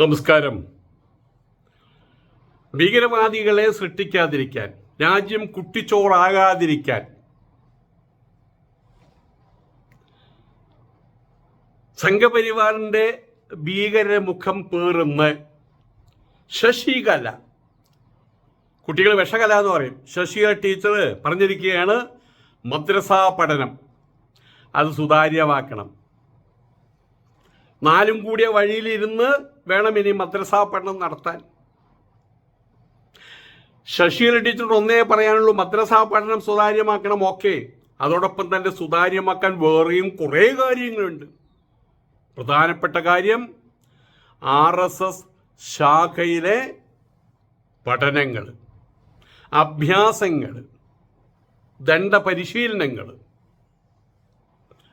നമസ്കാരം. ഭീകരവാദികളെ സൃഷ്ടിക്കാതിരിക്കാൻ രാജ്യം കുട്ടിച്ചോറാകാതിരിക്കാൻ സംഘപരിവാറിന്റെ ഭീകരമുഖം പേറുന്ന ശശികല. കുട്ടികൾ വിഷകല എന്ന് പറയും. ശശികല ടീച്ചർ പറഞ്ഞിരിക്കുകയാണ് മദ്രസാ പഠനം. അത് സുതാര്യമാക്കണം. നാലും കൂടിയ വഴിയിലിരുന്ന് വേണം ഇനി മദ്രസാ പഠനം നടത്താൻ. ശശികല ടീച്ചർ ഒന്നേ പറയാനുള്ളൂ മദ്രസാ പഠനം സുതാര്യമാക്കണം ഓക്കെ. അതോടൊപ്പം തന്നെ സുതാര്യമാക്കാൻ വേറെയും കുറേ കാര്യങ്ങളുണ്ട്. പ്രധാനപ്പെട്ട കാര്യം ആർ എസ് എസ് ശാഖയിലെ പഠനങ്ങൾ അഭ്യാസങ്ങൾ ദണ്ഡ പരിശീലനങ്ങൾ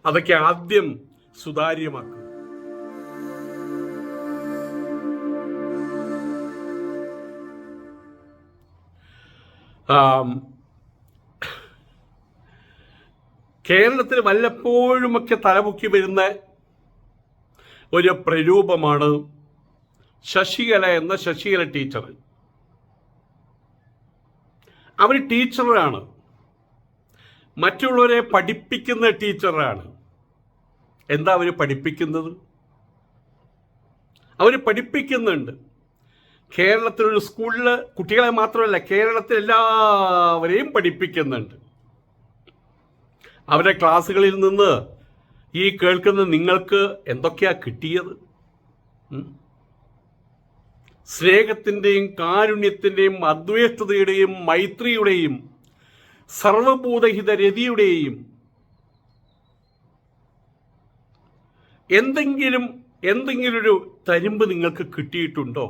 അതൊക്കെ ആദ്യം സുതാര്യമാക്കുക. കേരളത്തിൽ വല്ലപ്പോഴുമൊക്കെ തലമുക്കി വരുന്ന ഒരു പ്രരൂപമാണ് ശശികല എന്ന ശശികല ടീച്ചർ. അവർ ടീച്ചറാണ്. മറ്റുള്ളവരെ പഠിപ്പിക്കുന്ന ടീച്ചറാണ്. എന്താ അവർ പഠിപ്പിക്കുന്നത്? അവർ പഠിപ്പിക്കുന്നുണ്ട്. കേരളത്തിലൊരു സ്കൂളിൽ കുട്ടികളെ മാത്രമല്ല കേരളത്തിൽ എല്ലാവരെയും പഠിപ്പിക്കുന്നുണ്ട് അവരുടെ ക്ലാസ്സുകളിൽ നിന്ന് ഈ കേൾക്കുന്ന നിങ്ങൾക്ക് എന്തൊക്കെയാ കിട്ടിയത്? സ്നേഹത്തിന്റെയും കാരുണ്യത്തിന്റെയും അദ്വേഷ്ടതയുടെയും മൈത്രിയുടെയും സർവഭൂതഹിത രതിയുടെയും എന്തെങ്കിലും എന്തെങ്കിലും ഒരു തരിമ്പ് നിങ്ങൾക്ക് കിട്ടിയിട്ടുണ്ടോ?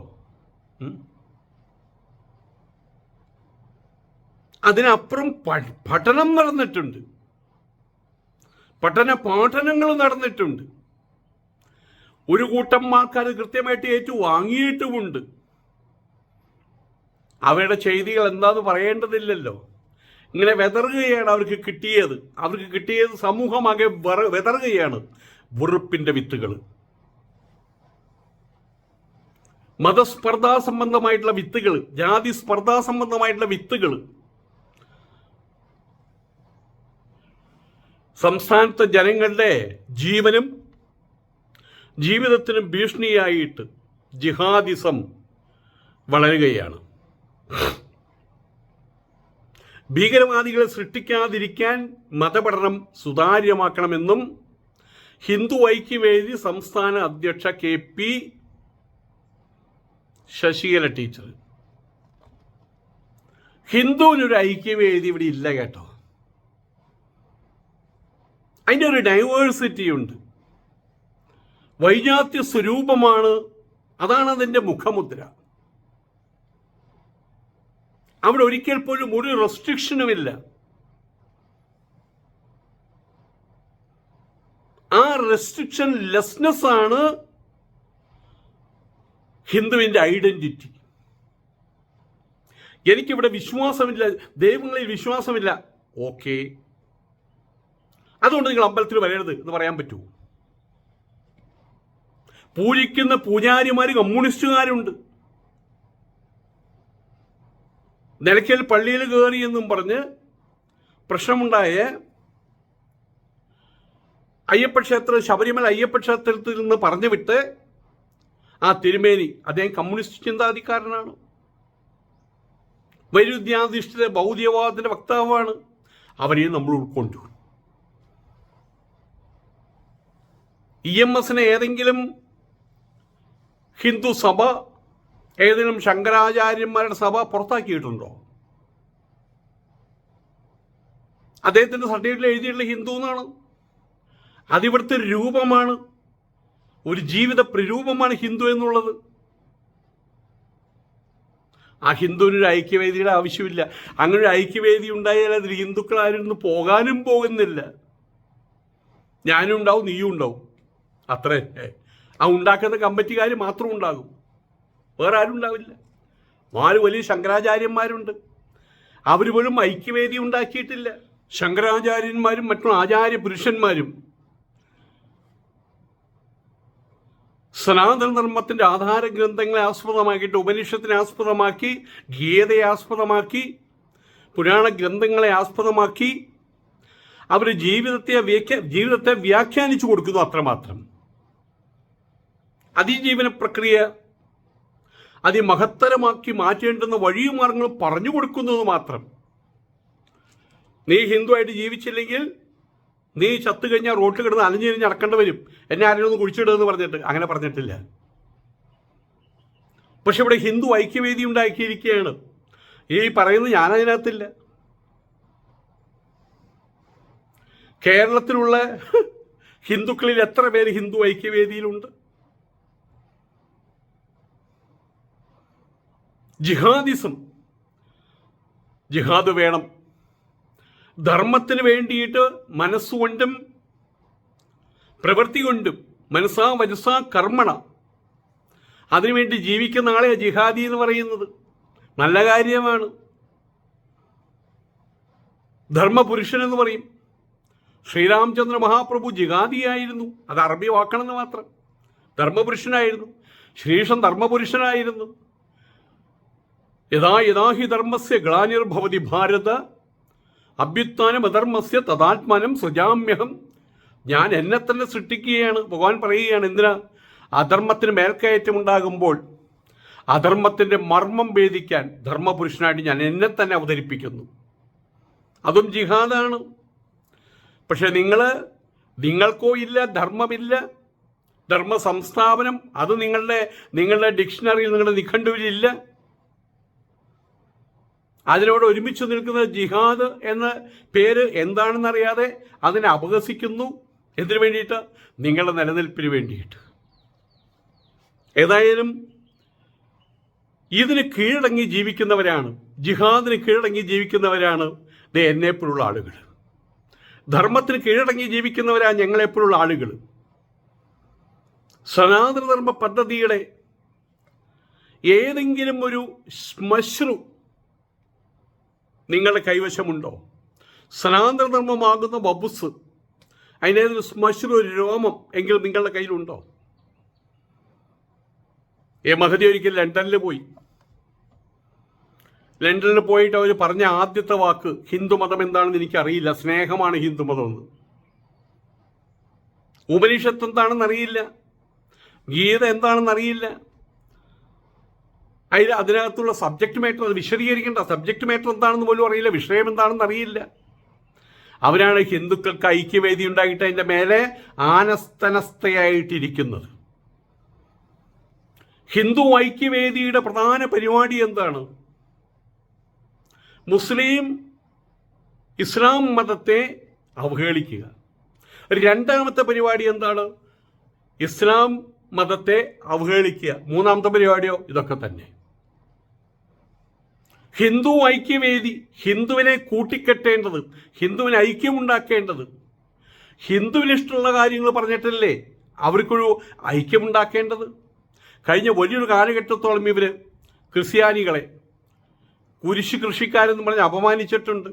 അതിനപ്പുറം പഠനം നടന്നിട്ടുണ്ട്. പഠന പാഠനങ്ങൾ നടന്നിട്ടുണ്ട്. ഒരു കൂട്ടം ആൾക്കാർ കൃത്യമായിട്ട് ഏറ്റു വാങ്ങിയിട്ടുമുണ്ട്. അവരുടെ ചെയ്തികൾ എന്താന്ന് പറയേണ്ടതില്ലല്ലോ. ഇങ്ങനെ വെതറുകയാണ് അവർക്ക് കിട്ടിയത്. അവർക്ക് കിട്ടിയത് സമൂഹമാകെ വെതറുകയാണ് വെറുപ്പിന്റെ വിത്തുകൾ മതസ്പർദ്ധാ സംബന്ധമായിട്ടുള്ള വിത്തുകൾ ജാതി സ്പർദ്ധാ സംബന്ധമായിട്ടുള്ള വിത്തുകൾ. സംസ്ഥാനത്തെ ജനങ്ങളുടെ ജീവനും ജീവിതത്തിനും ഭീഷണിയായിട്ട് ജിഹാദിസം വളരുകയാണ്. ഭീകരവാദികളെ സൃഷ്ടിക്കാതിരിക്കാൻ മതപഠനം സുതാര്യമാക്കണമെന്നും ഹിന്ദു ഐക്യവേദി സംസ്ഥാന അധ്യക്ഷ കെ പി ശശികല ടീച്ചർ. ഹിന്ദുവിനൊരു ഐക്യവേദി ഇവിടെ ഇല്ല കേട്ടോ. അതിന്റെ ഒരു ഡൈവേഴ്സിറ്റി ഉണ്ട്. വൈജാത്യ സ്വരൂപമാണ് അതാണ് അതിന്റെ മുഖമുദ്ര. അവിടെ ഒരിക്കൽ പോലും ഒരു റെസ്ട്രിക്ഷനുമില്ല ആ റെസ്ട്രിക്ഷൻ ലെസ്നെസ് ആണ് ഹിന്ദുവിന്റെ ഐഡന്റിറ്റി എനിക്കിവിടെ വിശ്വാസമില്ല. ദൈവങ്ങളിൽ വിശ്വാസമില്ല. ഓക്കെ. അതുകൊണ്ട് നിങ്ങൾ അമ്പലത്തിൽ വരരുത് എന്ന് പറയാൻ പറ്റുമോ പൂജിക്കുന്ന പൂജാരിമാർ കമ്മ്യൂണിസ്റ്റുകാരുണ്ട്. നിലയ്ക്കൽ പള്ളിയിൽ കയറി എന്നും പറഞ്ഞ് പ്രശ്നമുണ്ടായ അയ്യപ്പക്ഷേത്ര ശബരിമല അയ്യപ്പക്ഷേത്രത്തിൽ നിന്ന് പറഞ്ഞു വിട്ട് ആ തിരുമേനി അദ്ദേഹം കമ്മ്യൂണിസ്റ്റ് ചിന്താധികാരനാണ്. വൈരുദ്ധ്യാധിഷ്ഠിത ഭൗതികവാദത്തിന്റെ വക്താവാണ്. അവരെ നമ്മൾ ഉൾക്കൊണ്ടു. ഇ എം എസിനെ ഏതെങ്കിലും ഹിന്ദു സഭ ഏതെങ്കിലും ശങ്കരാചാര്യന്മാരുടെ സഭ പുറത്താക്കിയിട്ടുണ്ടോ? അദ്ദേഹത്തിന്റെ സർട്ടിഫിക്കറ്റിൽ എഴുതിയിട്ടുള്ള ഹിന്ദു എന്നാണ് അതിവിടുത്തെ രൂപമാണ് ഒരു ജീവിത പ്രരൂപമാണ് ഹിന്ദു എന്നുള്ളത്. ആ ഹിന്ദുവിനൊരു ഐക്യവേദിയുടെ ആവശ്യമില്ല. അങ്ങനെ ഒരു ഐക്യവേദി ഉണ്ടായാൽ അതിൽ ഹിന്ദുക്കൾ ആരും പോകാനും പോകുന്നില്ല. ഞാനും ഉണ്ടാവും നീയും ഉണ്ടാവും. അത്രേ. ആ ഉണ്ടാക്കുന്ന കമ്മിറ്റിക്കാർ മാത്രം ഉണ്ടാകും. വേറെ ആരും ഉണ്ടാവില്ല. നാല് വലിയ ശങ്കരാചാര്യന്മാരുണ്ട്. അവർ പോലും ഐക്യവേദി ഉണ്ടാക്കിയിട്ടില്ല. ശങ്കരാചാര്യന്മാരും മറ്റും ആചാര്യ പുരുഷന്മാരും സനാതന ധർമ്മത്തിന്റെ ആധാര ഗ്രന്ഥങ്ങളെ ആസ്പദമാക്കിയിട്ട് ഉപനിഷത്തിനെ ആസ്പദമാക്കി ഗീതയെ ആസ്പദമാക്കി പുരാണ ഗ്രന്ഥങ്ങളെ ആസ്പദമാക്കി അവർ ജീവിതത്തെ വ്യാഖ്യാ ജീവിതത്തെ വ്യാഖ്യാനിച്ചു കൊടുക്കുന്നു അത്രമാത്രം. അതിജീവന പ്രക്രിയ അതിമഹത്തരമാക്കി മാറ്റേണ്ടുന്ന വഴിയും മാർഗങ്ങൾ പറഞ്ഞു കൊടുക്കുന്നത് മാത്രം നീ ഹിന്ദു ആയിട്ട് ജീവിച്ചില്ലെങ്കിൽ നീ ചത്തു കഴിഞ്ഞാൽ റോട്ടിൽ കിടന്ന് അലഞ്ഞിരിഞ്ഞ് നടക്കേണ്ടി വരും. എന്നെ ആരെങ്കിലും ഒന്ന് കുഴിച്ചിടുമെന്ന് പറഞ്ഞിട്ട്. അങ്ങനെ പറഞ്ഞിട്ടില്ല. പക്ഷെ ഇവിടെ ഹിന്ദു ഐക്യവേദി ഉണ്ടാക്കിയിരിക്കുകയാണ്. ഈ പറയുന്നത് ഞാനതിനകത്തില്ല. കേരളത്തിലുള്ള ഹിന്ദുക്കളിൽ എത്ര പേര് ഹിന്ദു ഐക്യവേദിയിലുണ്ട്? ജിഹാദിസം. ജിഹാദ് വേണം. ധർമ്മത്തിന് വേണ്ടിയിട്ട് മനസ്സുകൊണ്ടും പ്രവൃത്തി കൊണ്ടും മനസ്സാ വജസാ കർമ്മണ. അതിനുവേണ്ടി ജീവിക്കുന്ന ആളെ ജിഹാദി എന്ന് പറയുന്നത് നല്ല കാര്യമാണ്. ധർമ്മപുരുഷൻ എന്ന് പറയും. ശ്രീരാമചന്ദ്ര മഹാപ്രഭു ജിഹാദിയായിരുന്നു. അത് അറബി വാക്കണമെന്ന് മാത്രം. ധർമ്മപുരുഷനായിരുന്നു. ശ്രീഷൻ ധർമ്മപുരുഷനായിരുന്നു. യഥാ യഥാഹി ധർമ്മസ്യ ഗ്ലാനിർഭവതി ഭാരത അഭ്യുത്ഥാനം അധർമ്മസ്യ തഥാത്മാനം സൃജാമ്യഹം. ഞാൻ എന്നെ തന്നെ സൃഷ്ടിക്കുകയാണ്. ഭഗവാൻ പറയുകയാണ് എന്തിനാ? അധർമ്മത്തിന് മേൽക്കയറ്റം ഉണ്ടാകുമ്പോൾ അധർമ്മത്തിന്റെ മർമ്മം ഭേദിക്കാൻ ധർമ്മപുരുഷനായിട്ട് ഞാൻ എന്നെ തന്നെ അവതരിപ്പിക്കുന്നു. അതും ജിഹാദാണ്. പക്ഷെ നിങ്ങൾ നിങ്ങൾക്കോ ഇല്ല ധർമ്മമില്ല. ധർമ്മ സംസ്ഥാപനം അത് നിങ്ങളുടെ നിങ്ങളുടെ ഡിക്ഷണറിയിൽ നിങ്ങളുടെ നിഘണ്ടുവിലില്ല. അതിനോട് ഒരുമിച്ച് നിൽക്കുന്ന ജിഹാദ് എന്ന പേര് എന്താണെന്നറിയാതെ അതിനെ അപഹസിക്കുന്നു. എന്തിനു വേണ്ടിയിട്ട്? നിങ്ങളുടെ നിലനിൽപ്പിന് വേണ്ടിയിട്ട്. ഏതായാലും ഇതിന് കീഴടങ്ങി ജീവിക്കുന്നവരാണ് ജിഹാദിന് കീഴടങ്ങി ജീവിക്കുന്നവരാണ് ദേ എന്നെപ്പോലുള്ള ആളുകൾ. ധർമ്മത്തിന് കീഴടങ്ങി ജീവിക്കുന്നവരാണ് ഞങ്ങളെപ്പോലുള്ള ആളുകൾ. സനാതനധർമ്മ പദ്ധതിയുടെ ഏതെങ്കിലും ഒരു ശ്മശ്രു നിങ്ങളുടെ കൈവശമുണ്ടോ? സനാതനധർമ്മമാകുന്ന വബുസ് അതിനേതൊരു ശ്മശ്രു ഒരു രോമം എങ്കിൽ നിങ്ങളുടെ കയ്യിലുണ്ടോ? ഏ മഹതി ഒരിക്കൽ ലണ്ടനിൽ പോയി. ലണ്ടനിൽ പോയിട്ട് അവർ പറഞ്ഞ ആദ്യത്തെ വാക്ക് ഹിന്ദുമതം എന്താണെന്ന് എനിക്കറിയില്ല. സ്നേഹമാണ് ഹിന്ദുമതം എന്ന്. ഉപനിഷത്ത് എന്താണെന്ന് അറിയില്ല. ഗീത എന്താണെന്ന് അറിയില്ല. അതിൽ അതിനകത്തുള്ള സബ്ജക്റ്റ് മാറ്റർ അത് വിശദീകരിക്കേണ്ട. സബ്ജക്റ്റ് മാറ്റർ എന്താണെന്ന് പോലും അറിയില്ല. വിഷയം എന്താണെന്ന് അറിയില്ല. അവരാണ് ഹിന്ദുക്കൾക്ക് ഐക്യവേദി ഉണ്ടായിട്ട് അതിന്റെ മേലെ ആനസ്തനസ്ഥയായിട്ടിരിക്കുന്നത്. ഹിന്ദു ഐക്യവേദിയുടെ പ്രധാന പരിപാടി എന്താണ്? മുസ്ലിം ഇസ്ലാം മതത്തെ അവഹേളിക്കുക. രണ്ടാമത്തെ പരിപാടി എന്താണ്? ഇസ്ലാം മതത്തെ അവഹേളിക്കുക. മൂന്നാമത്തെ പരിപാടിയോ? ഇതൊക്കെ തന്നെ. ഹിന്ദു ഐക്യവേദി ഹിന്ദുവിനെ കൂട്ടിക്കെട്ടേണ്ടത് ഹിന്ദുവിന് ഐക്യമുണ്ടാക്കേണ്ടത്. ഹിന്ദുവിന് ഇഷ്ടമുള്ള കാര്യങ്ങൾ പറഞ്ഞിട്ടല്ലേ അവർക്കൊരു ഐക്യമുണ്ടാക്കേണ്ടത്? കഴിഞ്ഞ വലിയൊരു കാലഘട്ടത്തോളം ഇവർ ക്രിസ്ത്യാനികളെ കുരിശ് കൃഷിക്കാരെന്ന് പറഞ്ഞ് അപമാനിച്ചിട്ടുണ്ട്.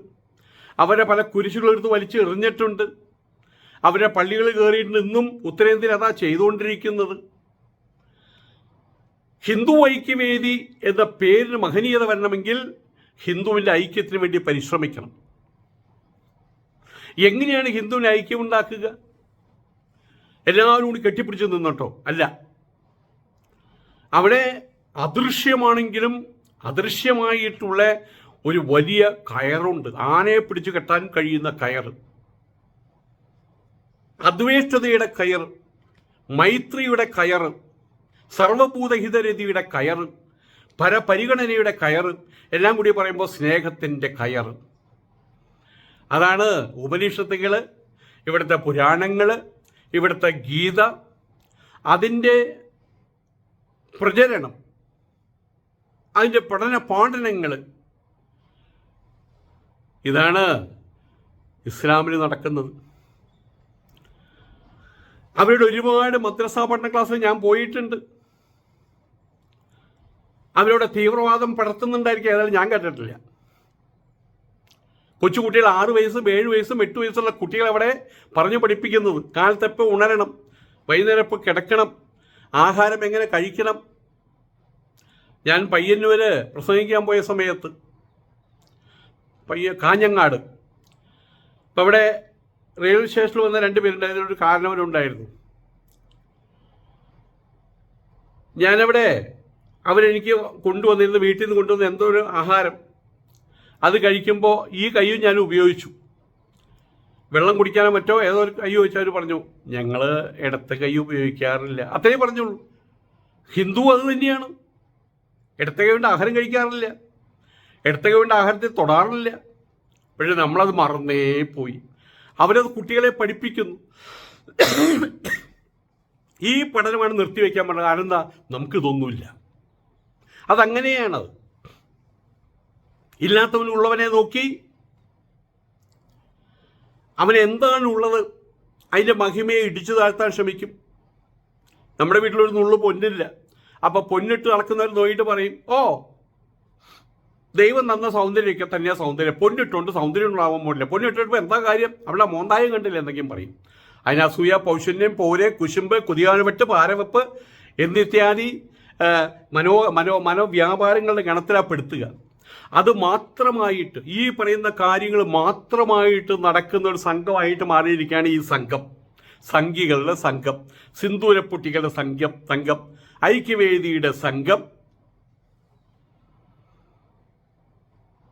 അവരെ പല കുരിശുകളെടുത്ത് വലിച്ച് എറിഞ്ഞിട്ടുണ്ട്. അവരെ പള്ളികൾ കയറിയിട്ടുണ്ട് ഇന്നും ഉത്തരേന്ത്യയിൽ അതാ ചെയ്തുകൊണ്ടിരിക്കുന്നത്. ഹിന്ദു ഐക്യവേദി എന്ന പേരിന് മഹനീയത വരണമെങ്കിൽ ഹിന്ദുവിന്റെ ഐക്യത്തിന് വേണ്ടി പരിശ്രമിക്കണം. എങ്ങനെയാണ് ഹിന്ദുവിന് ഐക്യം ഉണ്ടാക്കുക എല്ലാവരും കൂടി കെട്ടിപ്പിടിച്ച് നിന്നോട്ടോ അല്ല. അവിടെ അദൃശ്യമാണെങ്കിലും അദൃശ്യമായിട്ടുള്ള ഒരു വലിയ കയറുണ്ട്. ആനയെ പിടിച്ചു കെട്ടാൻ കഴിയുന്ന കയർ അദ്വേഷ്ടതയുടെ കയർ മൈത്രിയുടെ കയർ സർവഭൂതഹിതരതിയുടെ കയർ പരപരിഗണനയുടെ കയർ എല്ലാം കൂടി പറയുമ്പോൾ സ്നേഹത്തിന്റെ കയർ. അതാണ് ഉപനിഷത്തുകൾ ഇവിടുത്തെ പുരാണങ്ങൾ ഇവിടുത്തെ ഗീത അതിന്റെ പ്രചരണം അതിന്റെ പഠന പാഠനങ്ങൾ. ഇതാണ് ഇസ്ലാമിൽ നടക്കുന്നത്. അവരുടെ ഒരുപാട് മദ്രസാ പഠന ക്ലാസ്സിൽ ഞാൻ പോയിട്ടുണ്ട്. അവരുടെ തീവ്രവാദം പടർത്തുന്നുണ്ടായിരിക്കും. ഏതായാലും ഞാൻ കേട്ടിട്ടില്ല. കൊച്ചുകുട്ടികൾ ആറ് വയസ്സും ഏഴ് വയസ്സും എട്ട് വയസ്സുള്ള കുട്ടികളെ അവിടെ പറഞ്ഞു പഠിപ്പിക്കുന്നത്. കാലത്തെപ്പോൾ ഉണരണം വൈകുന്നേരം ഇപ്പോൾ കിടക്കണം ആഹാരം എങ്ങനെ കഴിക്കണം. ഞാൻ പയ്യന്നൂര് പ്രസംഗിക്കാൻ പോയ സമയത്ത് പയ്യ കാഞ്ഞങ്ങാട്. അപ്പോൾ അവിടെ റെയിൽവേ സ്റ്റേഷനിൽ വന്ന രണ്ട് പേരുണ്ടായിരുന്നു. ഒരു കാരണവരുണ്ടായിരുന്നു. ഞാനവിടെ അവരെനിക്ക് കൊണ്ടുവന്നിരുന്നു വീട്ടിൽ നിന്ന് കൊണ്ടുവന്ന എന്തോ ഒരു ആഹാരം. അത് കഴിക്കുമ്പോൾ ഈ കൈയും ഞാൻ ഉപയോഗിച്ചു. വെള്ളം കുടിക്കാനോ മറ്റോ ഏതോ ഒരു കൈ ചോദിച്ചാൽ അവർ പറഞ്ഞു ഞങ്ങൾ ഇടത്തെ കൈ ഉപയോഗിക്കാറില്ല. അത്രേ പറഞ്ഞുള്ളൂ. ഹിന്ദു അത് തന്നെയാണ്. ഇടത്തെ കൈ കൊണ്ട് ആഹാരം കഴിക്കാറില്ല. ഇടത്തെ കൈ കൊണ്ട് ആഹാരത്തെ തൊടാറില്ല. പക്ഷെ നമ്മളത് മറന്നേ പോയി. അവരത് കുട്ടികളെ പഠിപ്പിക്കുന്നു. ഈ പഠനമാണ് നിർത്തിവെക്കാൻ പറഞ്ഞത്. കാരണം എന്താ? നമുക്കിതൊന്നുമില്ല. അതങ്ങനെയാണത്. ഇല്ലാത്തവനുള്ളവനെ നോക്കി അവന് എന്താണ് ഉള്ളത് അതിന്റെ മഹിമയെ ഇടിച്ചു താഴ്ത്താൻ ശ്രമിക്കും. നമ്മുടെ വീട്ടിലൊരു നുള്ളു പൊന്നില്ല. അപ്പോൾ പൊന്നിട്ട് നടക്കുന്നവർ നോയിട്ട് പറയും ഓ ദൈവം തന്ന സൗന്ദര്യമൊക്കെ തന്നെയാ സൗന്ദര്യം. പൊന്നിട്ടുണ്ട് സൗന്ദര്യം ഉണ്ടാവാൻ പോലില്ല പൊന്നിട്ടിട്ടപ്പോൾ എന്താ കാര്യം? അവിടെ മോന്തായം കണ്ടില്ല എന്തെങ്കിലും പറയും. അതിന് അസൂയ പൗഷന്യം പോരെ കുശുമ്പ് കുതിയാനുവെട്ട് പാരവെപ്പ് എന്നിത്യാദി മനോ മനോ മനോവ്യാപാരങ്ങളുടെ ഗണത്തിലാപ്പെടുത്തുക. അത് മാത്രമായിട്ട് ഈ പറയുന്ന കാര്യങ്ങൾ മാത്രമായിട്ട് നടക്കുന്ന ഒരു സംഘമായിട്ട് മാറിയിരിക്കുകയാണ് ഈ സംഘം. സംഘികളുടെ സംഘം സിന്ദൂരപ്പൊട്ടികളുടെ സംഘം സംഘം ഐക്യവേദിയുടെ സംഘം.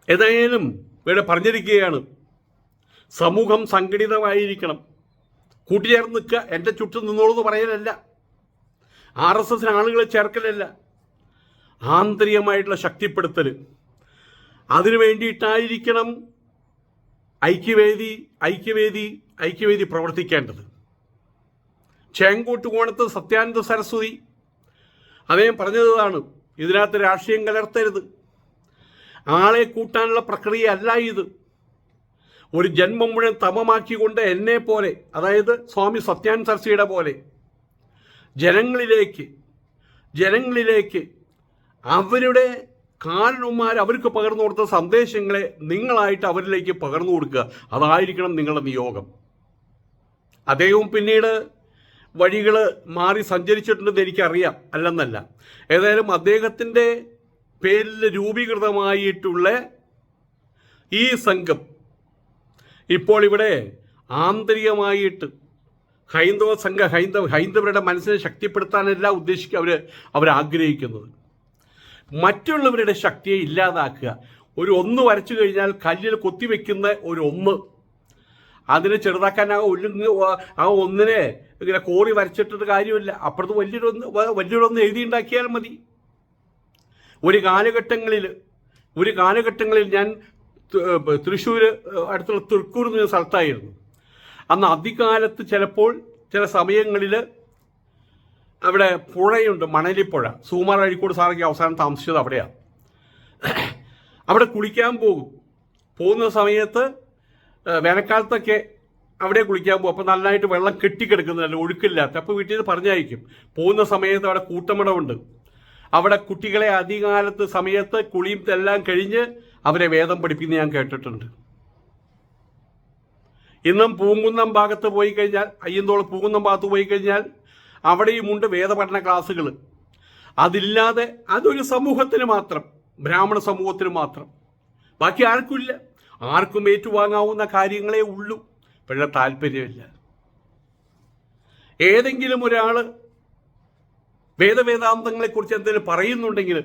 ഏതായാലും ഇവിടെ പറഞ്ഞിരിക്കുകയാണ് സമൂഹം സംഘടിതമായിരിക്കണം. കൂട്ടുചേർന്ന് നിൽക്കുക എന്റെ ചുറ്റും നിന്നോളൂ എന്ന് പറയലല്ല. ആർ എസ് എസിന് ആളുകളെ ചേർക്കലല്ല. ആന്തരികമായിട്ടുള്ള ശക്തിപ്പെടുത്തൽ അതിനു വേണ്ടിയിട്ടായിരിക്കണം ഐക്യവേദി ഐക്യവേദി ഐക്യവേദി പ്രവർത്തിക്കേണ്ടത്. ചേങ്കൂട്ട് കോണത്ത് സത്യാനന്ദ സരസ്വതി അദ്ദേഹം പറഞ്ഞതാണ് ഇതിനകത്ത് രാഷ്ട്രീയം കലർത്തരുത്. ആളെ കൂട്ടാനുള്ള പ്രക്രിയ അല്ല ഇത്. ഒരു ജന്മം മുഴുവൻ തമമാക്കിക്കൊണ്ട് എന്നെ പോലെ അതായത് സ്വാമി സത്യാൻ സരസ്വതിയുടെ പോലെ ജനങ്ങളിലേക്ക് ജനങ്ങളിലേക്ക് അവരുടെ കാരണന്മാർ അവർക്ക് പകർന്നു കൊടുത്ത സന്ദേശങ്ങളെ നിങ്ങളായിട്ട് അവരിലേക്ക് പകർന്നു കൊടുക്കുക. അതായിരിക്കണം നിങ്ങളുടെ നിയോഗം. അദ്ദേഹവും പിന്നീട് വഴികൾ മാറി സഞ്ചരിച്ചിട്ടുണ്ടെന്ന് എനിക്കറിയാം. അല്ലെന്നല്ല. ഏതായാലും അദ്ദേഹത്തിന്റെ പേരിൽ രൂപീകൃതമായിട്ടുള്ള ഈ സംഘം ഇപ്പോൾ ഇവിടെ ആന്തരികമായിട്ട് ഹൈന്ദവ സംഘ ഹൈന്ദവ ഹൈന്ദവരുടെ മനസ്സിനെ ശക്തിപ്പെടുത്താനല്ല ഉദ്ദേശിക്കുക അവർ അവരാഗ്രഹിക്കുന്നത് മറ്റുള്ളവരുടെ ശക്തിയെ ഇല്ലാതാക്കുക. ഒരു ഒന്ന് വരച്ചു കഴിഞ്ഞാൽ കല്ലിൽ കൊത്തിവെക്കുന്ന ഒരു ഒന്ന്. അതിനെ ചെറുതാക്കാൻ ആ ഒല്ലുങ്ങ് ആ ഒന്നിനെ ഇങ്ങനെ കോറി വരച്ചിട്ടിട്ട് കാര്യമില്ല. അപ്പുറത്ത് വലിയൊരു ഒന്ന് വലിയൊരൊന്ന് എഴുതിയുണ്ടാക്കിയാൽ മതി. ഒരു കാലഘട്ടങ്ങളിൽ ഒരു കാലഘട്ടങ്ങളിൽ ഞാൻ തൃശ്ശൂർ അടുത്തുള്ള തൃക്കൂർ എന്ന സ്ഥലത്തായിരുന്നു. അന്ന് അധികാലത്ത് ചിലപ്പോൾ ചില സമയങ്ങളിൽ അവിടെ പുഴയുണ്ട് മണലിപ്പുഴ. സൂമാർ അഴിക്കോട് സാറൊക്കെ അവസാനം താമസിച്ചത് അവിടെയാണ് അവിടെ കുളിക്കാൻ പോകും. പോകുന്ന സമയത്ത് വേനൽക്കാലത്തൊക്കെ അവിടെ കുളിക്കാൻ പോകും. അപ്പോൾ നന്നായിട്ട് വെള്ളം കെട്ടിക്കിടക്കുന്നില്ല ഒഴുക്കില്ലാത്ത. അപ്പോൾ വീട്ടിൽ നിന്ന് പറഞ്ഞയക്കും. പോകുന്ന സമയത്ത് അവിടെ കൂട്ടമടമുണ്ട് അവിടെ കുട്ടികളെ അധികാലത്ത് സമയത്ത് കുളിയും എല്ലാം കഴിഞ്ഞ് അവരെ വേദം പഠിപ്പിക്കുന്ന ഞാൻ കേട്ടിട്ടുണ്ട്. ഇന്നും പൂങ്കുന്നം ഭാഗത്ത് പോയി കഴിഞ്ഞാൽ അയ്യന്തോളം പൂങ്കുന്നം ഭാഗത്ത് പോയി കഴിഞ്ഞാൽ അവിടെയുമുണ്ട് വേദപഠന ക്ലാസ്സുകൾ അതില്ലാതെ അതൊരു സമൂഹത്തിന് മാത്രം ബ്രാഹ്മണ സമൂഹത്തിന് മാത്രം. ബാക്കി ആർക്കുമില്ല ആർക്കും ഏറ്റുവാങ്ങാവുന്ന കാര്യങ്ങളെ ഉള്ളൂ. പക്ഷേ താല്പര്യമില്ല. ഏതെങ്കിലും ഒരാൾ വേദവേദാന്തങ്ങളെക്കുറിച്ച് എന്തെങ്കിലും പറയുന്നുണ്ടെങ്കിൽ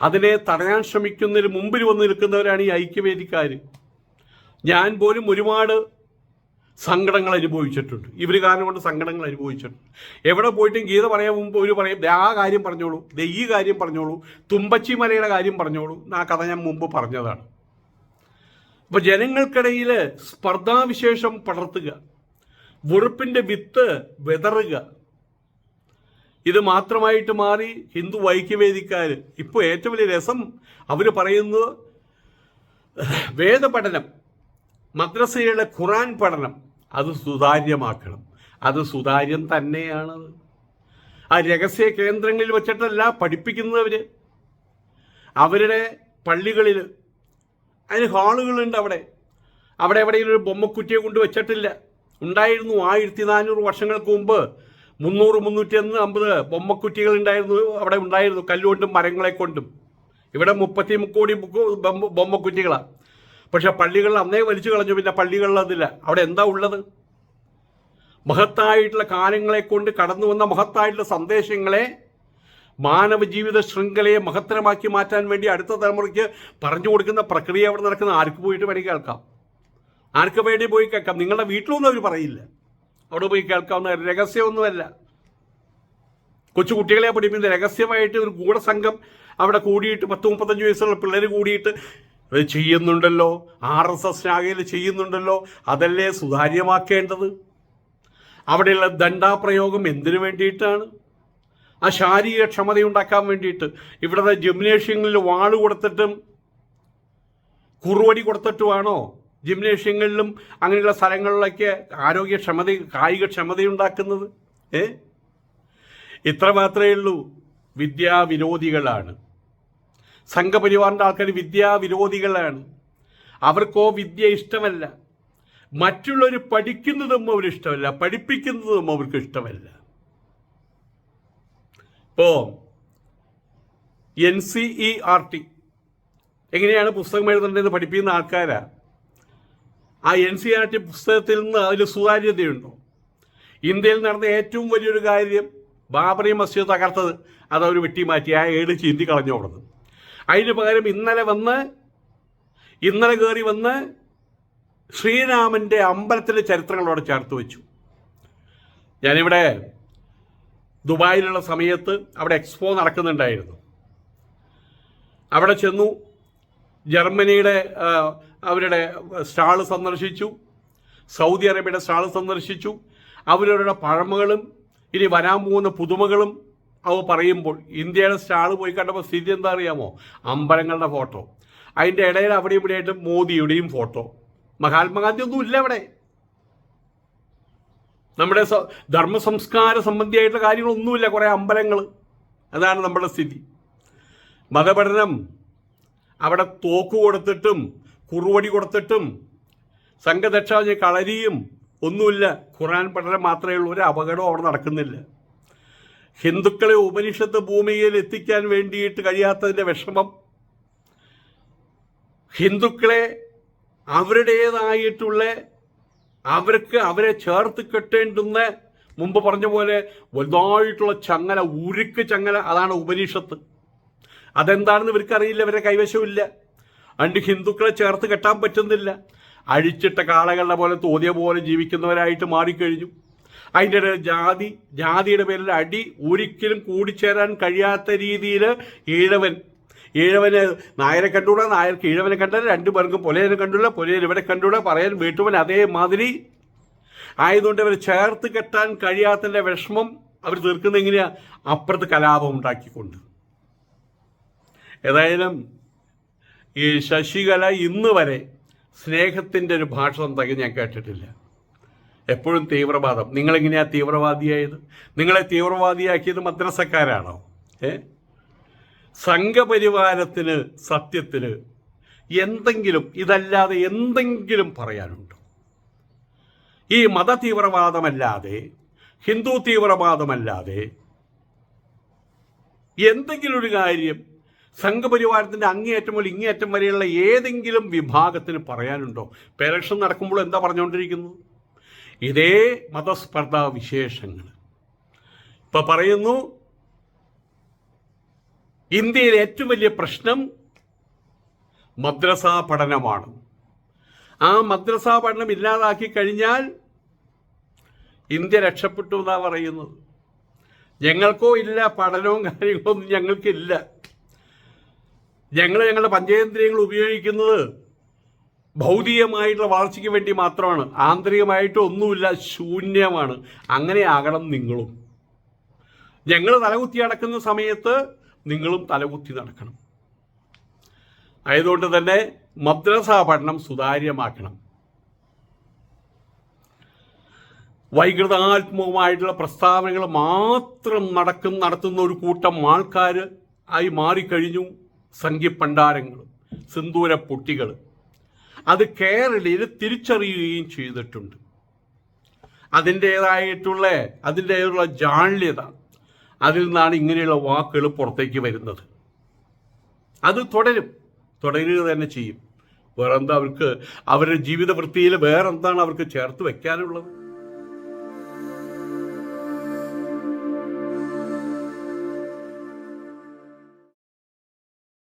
അതിനെ തടയാൻ ശ്രമിക്കുന്നതിന് മുമ്പിൽ വന്ന് നിൽക്കുന്നവരാണ് ഈ ഐക്യവേദിക്കാർ ഞാൻ പോലും ഒരുപാട് സങ്കടങ്ങൾ അനുഭവിച്ചിട്ടുണ്ട്. ഇവർ കാരണം കൊണ്ട് സങ്കടങ്ങൾ അനുഭവിച്ചിട്ടുണ്ട്. എവിടെ പോയിട്ടും ഗീത പറയാൻ മുമ്പ് ഒരു പറയും ആ കാര്യം പറഞ്ഞോളൂ. ദേ ഈ കാര്യം പറഞ്ഞോളൂ. തുമ്പച്ചി മലയുടെ കാര്യം പറഞ്ഞോളൂ. ആ കഥ ഞാൻ മുമ്പ് പറഞ്ഞതാണ്. അപ്പോൾ ജനങ്ങൾക്കിടയിൽ സ്പർദ്ധാവിശേഷം പടർത്തുക. വെറുപ്പിന്റെ വിത്ത് വിതറുക. ഇത് മാത്രമായിട്ട് മാറി ഹിന്ദു ഐക്യവേദിക്കാർ ഇപ്പോൾ ഏറ്റവും വലിയ രസം അവർ പറയുന്നത് വേദപഠനം മദ്രസയിലെ ഖുറാൻ പഠനം. അത് സുതാര്യമാക്കണം. അത് സുതാര്യം തന്നെയാണത് ആ രഹസ്യ കേന്ദ്രങ്ങളിൽ വെച്ചിട്ടല്ല പഠിപ്പിക്കുന്നവർ അവരുടെ പള്ളികളിൽ അതിന് ഹാളുകളുണ്ട് അവിടെ. അവിടെ എവിടെയും ഒരു ബൊമ്മക്കുറ്റിയെ കൊണ്ട് വെച്ചിട്ടില്ല. ഉണ്ടായിരുന്നു ആയിരത്തി നാനൂറ് വർഷങ്ങൾക്ക് മുമ്പ് മുന്നൂറ് മുന്നൂറ്റി ഒന്ന് അമ്പത് ബൊമ്മക്കുറ്റികൾ ഉണ്ടായിരുന്നു അവിടെ ഉണ്ടായിരുന്നു കല്ലുകൊണ്ടും മരങ്ങളെ കൊണ്ടും. ഇവിടെ മുപ്പത്തി മുക്കോടി ബൊമ്മക്കുറ്റികളാണ് പക്ഷെ പള്ളികളിൽ അന്നേ വലിച്ചു കളഞ്ഞു പിന്നെ പള്ളികളിൽ അതില്ല. അവിടെ എന്താ ഉള്ളത്? മഹത്തായിട്ടുള്ള കാലങ്ങളെ കൊണ്ട് കടന്നു വന്ന മഹത്തായിട്ടുള്ള സന്ദേശങ്ങളെ മാനവ ജീവിത ശൃംഖലയെ മഹത്തരമാക്കി മാറ്റാൻ വേണ്ടി അടുത്ത തലമുറയ്ക്ക് പറഞ്ഞു കൊടുക്കുന്ന പ്രക്രിയ അവിടെ നടക്കുന്ന ആർക്ക് പോയിട്ട് വേണമെങ്കിൽ കേൾക്കാം. ആർക്ക് വേണ്ടി പോയി കേൾക്കാം? നിങ്ങളുടെ വീട്ടിലൊന്നും അവർ പറയില്ല. അവിടെ പോയി കേൾക്കാവുന്ന രഹസ്യമൊന്നുമല്ല. കൊച്ചു കുട്ടികളെ പഠിപ്പിക്കുന്ന രഹസ്യമായിട്ട് ഒരു ഗൂഢസംഘം അവിടെ കൂടിയിട്ട് പത്ത് മുപ്പത്തഞ്ച് വയസ്സുള്ള പിള്ളേർ കൂടിയിട്ട് ഇത് ചെയ്യുന്നുണ്ടല്ലോ. ആർ എസ് എസ് ശാഖയിൽ ചെയ്യുന്നുണ്ടല്ലോ. അതല്ലേ സുതാര്യമാക്കേണ്ടത്? അവിടെയുള്ള ദണ്ഡാപ്രയോഗം എന്തിനു വേണ്ടിയിട്ടാണ്? ആ ശാരീരിക ക്ഷമതയുണ്ടാക്കാൻ വേണ്ടിയിട്ട്. ഇവിടുത്തെ ജിംനേഷ്യങ്ങളിൽ വാൾ കൊടുത്തിട്ടും കുറുവടി കൊടുത്തിട്ടുമാണോ? ജിംനേഷ്യങ്ങളിലും അങ്ങനെയുള്ള സ്ഥലങ്ങളിലൊക്കെ ആരോഗ്യക്ഷമത കായിക ക്ഷമതയുണ്ടാക്കുന്നത്? ഏ? ഇത്ര മാത്രമേ ഉള്ളൂ. വിദ്യാവിരോധികളാണ്. സംഘപരിവാറിന്റെ ആൾക്കാർ വിദ്യാവിരോധികളാണ് അവർക്കോ വിദ്യ ഇഷ്ടമല്ല. മറ്റുള്ളവർ പഠിക്കുന്നതും അവരിഷ്ടമല്ല പഠിപ്പിക്കുന്നതും അവർക്ക് ഇഷ്ടമല്ല. ഇപ്പോ N C E R T എങ്ങനെയാണ് പുസ്തകം എഴുതേണ്ടതെന്ന് പഠിപ്പിക്കുന്ന ആൾക്കാരാ? ആ എൻ സി ആർ ടി പുസ്തകത്തിൽ നിന്ന് അതിൽ സുതാര്യതയുണ്ടോ? ഇന്ത്യയിൽ നടന്ന ഏറ്റവും വലിയൊരു കാര്യം ബാബറി മസ്ജിദ് തകർത്തത് അത് അവർ വെട്ടിമാറ്റി. ആ ഏട് ചീന്തി കളഞ്ഞു അതിന് പകരം ഇന്നലെ വന്ന് ഇന്നലെ കയറി വന്ന് ശ്രീരാമന്റെ അമ്പലത്തിലെ ചരിത്രങ്ങളോട് ചേർത്ത് വെച്ചു. ഞാനിവിടെ ദുബായിലുള്ള സമയത്ത് അവിടെ എക്സ്പോ നടക്കുന്നുണ്ടായിരുന്നു. അവിടെ ചെന്നു ജർമ്മനിയുടെ അവരുടെ സ്റ്റാൾ സന്ദർശിച്ചു സൗദി അറേബ്യയുടെ സ്റ്റാൾ സന്ദർശിച്ചു. അവരവരുടെ പഴമകളും ഇനി വരാൻ പോകുന്ന പുതുമകളും അവ പറയുമ്പോൾ ഇന്ത്യയുടെ സ്റ്റാൾ പോയി കണ്ടപ്പോൾ സ്ഥിതി എന്താ അറിയാമോ? അമ്പലങ്ങളുടെ ഫോട്ടോ. അതിന്റെ ഇടയിൽ അവിടെ ഇവിടെയായിട്ട് മോദിയുടെയും ഫോട്ടോ. മഹാത്മാഗാന്ധി ഒന്നും ഇല്ല അവിടെ. നമ്മുടെ ധർമ്മ സംസ്കാര സംബന്ധിയായിട്ടുള്ള കാര്യങ്ങളൊന്നുമില്ല കുറേ അമ്പലങ്ങൾ അതാണ് നമ്മുടെ സ്ഥിതി. മതപഠനം അവിടെ തോക്ക് കൊടുത്തിട്ടും കുറുവടി കൊടുത്തിട്ടും സംഘദക്ഷ കളരിയും ഒന്നുമില്ല. ഖുറാൻ പഠനം മാത്രമേ ഉള്ളൂ. ഒരു അപകടവും അവിടെ നടക്കുന്നില്ല. ഹിന്ദുക്കളെ ഉപനിഷത്ത് ഭൂമിയിൽ എത്തിക്കാൻ വേണ്ടിയിട്ട് കഴിയാത്തതിന്റെ വിഷമം. ഹിന്ദുക്കളെ അവരുടേതായിട്ടുള്ള അവർക്ക് അവരെ ചേർത്ത് കെട്ടേണ്ടുന്ന മുമ്പ് പറഞ്ഞ പോലെ വലുതായിട്ടുള്ള ചങ്ങല ഉരുക്ക് ചങ്ങല അതാണ് ഉപനിഷത്ത്. അതെന്താണെന്ന് ഇവർക്കറിയില്ല ഇവരെ കൈവശമില്ല. അണ്ട് ഹിന്ദുക്കളെ ചേർത്ത് കെട്ടാൻ പറ്റുന്നില്ല. അഴിച്ചിട്ട കാളകളുടെ പോലെ തോന്നിയ പോലെ ജീവിക്കുന്നവരായിട്ട് മാറിക്കഴിഞ്ഞു. അതിന്റെ ജാതി ജാതിയുടെ പേരിൽ അടി ഒരിക്കലും കൂടിച്ചേരാൻ കഴിയാത്ത രീതിയിൽ ഈഴവൻ ഈഴവന് നായരെ കണ്ടുകൂടാ നായർക്ക് ഈഴവനെ കണ്ടാൽ രണ്ടു പേർക്കും പുലയനെ കണ്ടുള്ള പുലയൻ ഇവിടെ കണ്ടുകൂടാ പറയാൻ വീട്ടുവൻ അതേമാതിരി. ആയതുകൊണ്ട് അവർ ചേർത്ത് കെട്ടാൻ കഴിയാത്തതിന്റെ വിഷമം അവർ തീർക്കുന്ന എങ്ങനെയാ? അപ്പുറത്ത് കലാപം ഉണ്ടാക്കിക്കൊണ്ട്. ഏതായാലും ഈ ശശികല ഇന്ന് വരെ സ്നേഹത്തിന്റെ ഒരു ഭാഷ തകി ഞാൻ കേട്ടിട്ടില്ല. എപ്പോഴും തീവ്രവാദം. നിങ്ങളെങ്ങനെയാണ് തീവ്രവാദിയായത്? നിങ്ങളെ തീവ്രവാദിയാക്കിയത് മദ്രസക്കാരാണോ? ഏ? സംഘപരിവാരത്തിന് സത്യത്തിന് എന്തെങ്കിലും ഇതല്ലാതെ എന്തെങ്കിലും പറയാനുണ്ടോ? ഈ മത തീവ്രവാദമല്ലാതെ ഹിന്ദു തീവ്രവാദമല്ലാതെ എന്തെങ്കിലും ഒരു കാര്യം സംഘപരിവാരത്തിന്റെ അങ്ങേയറ്റം മുതൽ ഇങ്ങേയറ്റം വരെയുള്ള ഏതെങ്കിലും വിഭാഗത്തിന് പറയാനുണ്ടോ? ഇപ്പം ഇലക്ഷൻ നടക്കുമ്പോൾ എന്താ പറഞ്ഞുകൊണ്ടിരിക്കുന്നത്? ഇതേ മതസ്പർദ്ധ വിശേഷങ്ങൾ ഇപ്പൊ പറയുന്നു ഇന്ത്യയിലെ ഏറ്റവും വലിയ പ്രശ്നം മദ്രസാ പഠനമാണ്. ആ മദ്രസാ പഠനം ഇല്ലാതാക്കി കഴിഞ്ഞാൽ ഇന്ത്യ രക്ഷപ്പെട്ടു എന്നാ പറയുന്നത്. ഞങ്ങൾക്കോ ഇല്ല പഠനവും കാര്യങ്ങളൊന്നും ഞങ്ങൾക്കില്ല. ഞങ്ങൾ ഞങ്ങളുടെ പഞ്ചേന്ദ്രിയങ്ങൾ ഉപയോഗിക്കുന്നത് ഭൗതികമായിട്ടുള്ള വളർച്ചയ്ക്ക് വേണ്ടി മാത്രമാണ്. ആന്തരികമായിട്ട് ഒന്നുമില്ല ശൂന്യമാണ്. അങ്ങനെ ആകണം നിങ്ങളും. ഞങ്ങൾ തലകുത്തി നടക്കുന്ന സമയത്ത് നിങ്ങളും തലകുത്തി നടക്കണം. ആയതുകൊണ്ട് തന്നെ മദ്രസ പഠനം സുതാര്യമാക്കണം. വൈകൃതാത്മകമായിട്ടുള്ള പ്രസ്താവനകൾ മാത്രം നടക്കും നടത്തുന്ന ഒരു കൂട്ടം ആൾക്കാർ ആയി മാറിക്കഴിഞ്ഞു. സംഖ്യപ്പണ്ടാരങ്ങൾ സിന്ദൂര പൊട്ടികൾ അത് കേരളീയർ തിരിച്ചറിയുകയും ചെയ്തിട്ടുണ്ട്. അതിന്റേതായിട്ടുള്ള അതിന്റേതായുള്ള ജാള്യത അതിൽ നിന്നാണ് ഇങ്ങനെയുള്ള വാക്കുകൾ പുറത്തേക്ക് വരുന്നത്. അത് തുടരും. തുടരുക തന്നെ ചെയ്യും. വേറെന്താ അവർക്ക് അവരുടെ ജീവിത വൃത്തിയിൽ വേറെന്താണ് അവർക്ക് ചേർത്ത് വെക്കാനുള്ളത്?